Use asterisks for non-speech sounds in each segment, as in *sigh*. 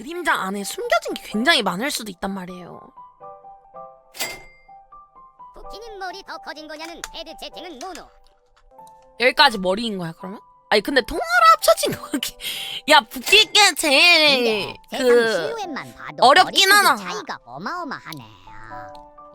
그림자 안에 숨겨진 게 굉장히 많을 수도 있단 말이에요. 부키님 머리 더 커진 거냐는 헤드 채팅은 노노. 여기까지 머리인 거야 그러면? 아니 근데 통화로 합쳐진 거 같기. 야 부키게 제일 그 봐도 어렵긴 머리 하나. 차이가 어마어마하네.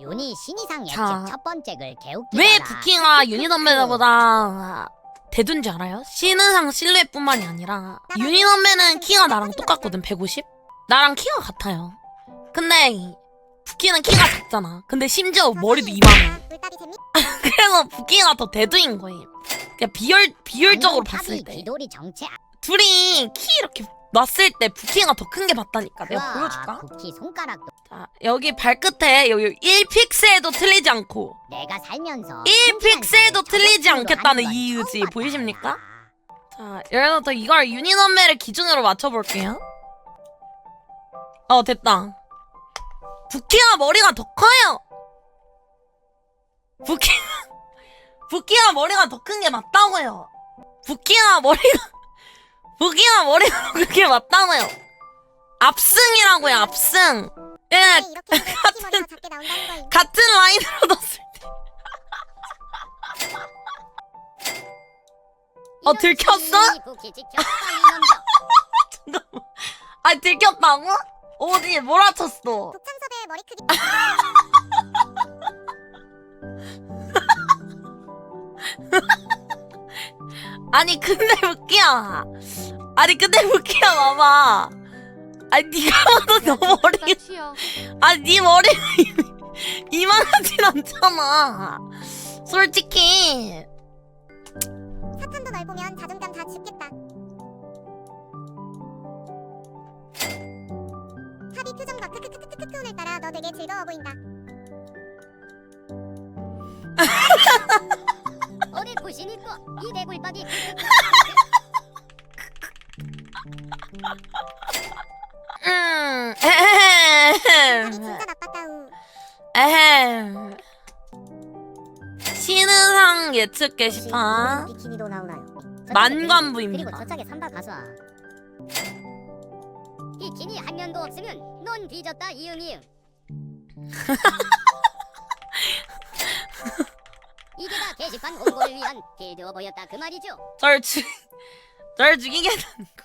윤희 신이상 예측 자. 첫 번째 글 개웃기더라. 왜 부키가 유니 선배보다 대둔 줄 알아요? 신은상 실루엣뿐만이 아니라 유니 선배는 키가 나랑 똑같거든 150? 나랑 키가 같아요. 근데 부키는 키가 작잖아. 근데 심지어 머리도 이만해. *laughs* 그래서 부키가 더 대두인 거예요. 그냥 비율 비율적으로 봤을 때 기돌이 정체. 둘이 키 이렇게 놨을 때 부키가 더 큰 게 맞다니까. 내가 보여줄까? 부키 손가락도 자 여기 발끝에 여기 1픽셀도 틀리지 않고 내가 살면서 1픽셀도 틀리지 않겠다는. 처음 봤다. 보이십니까? 자, 여기서부터 이걸 유니선매를 기준으로 맞춰볼게요. 어, 됐다. 부키가 머리가 더 커요! 부키, *laughs* 부키가 머리가 더 큰 게 맞다고요! 부키가 머리가, *laughs* 부키가 머리가 더큰게 맞다고요! 압승이라고요, 압승! 예, *laughs* 나온다는 거임? 같은 라인으로 넣었을 때. 어, 들켰어? 아, 들켰다고? 어디, 몰아쳤어? 독창섭의 머리 크기 *laughs* 아니 근데 웃기야. 아니 근데 웃기야 봐봐. 아니 니가 봐도 너 머리 아니 니 머리 *laughs* 이만하진 않잖아. 솔직히. 사탄도 널 보면 자존감 다 죽겠다. 표정과 크크크크크크 오늘따라 너 되게 즐거워 보인다. 어디 부신 있고 이 대굴박이 음 에헴 진짜 나빴다우. 에헴 신은상 예측 게시판 비키니도 나오나요? 만관부입니다. 그리고 저짝에 산바 가수아. 비키니 한 면도 없으면 넌 뒤졌다 이응 이응. *laughs* 이게 다 게시판 홍보를 위한 빌드어 보였다 그 말이죠. 절 죽, 절 죽이겠다는 거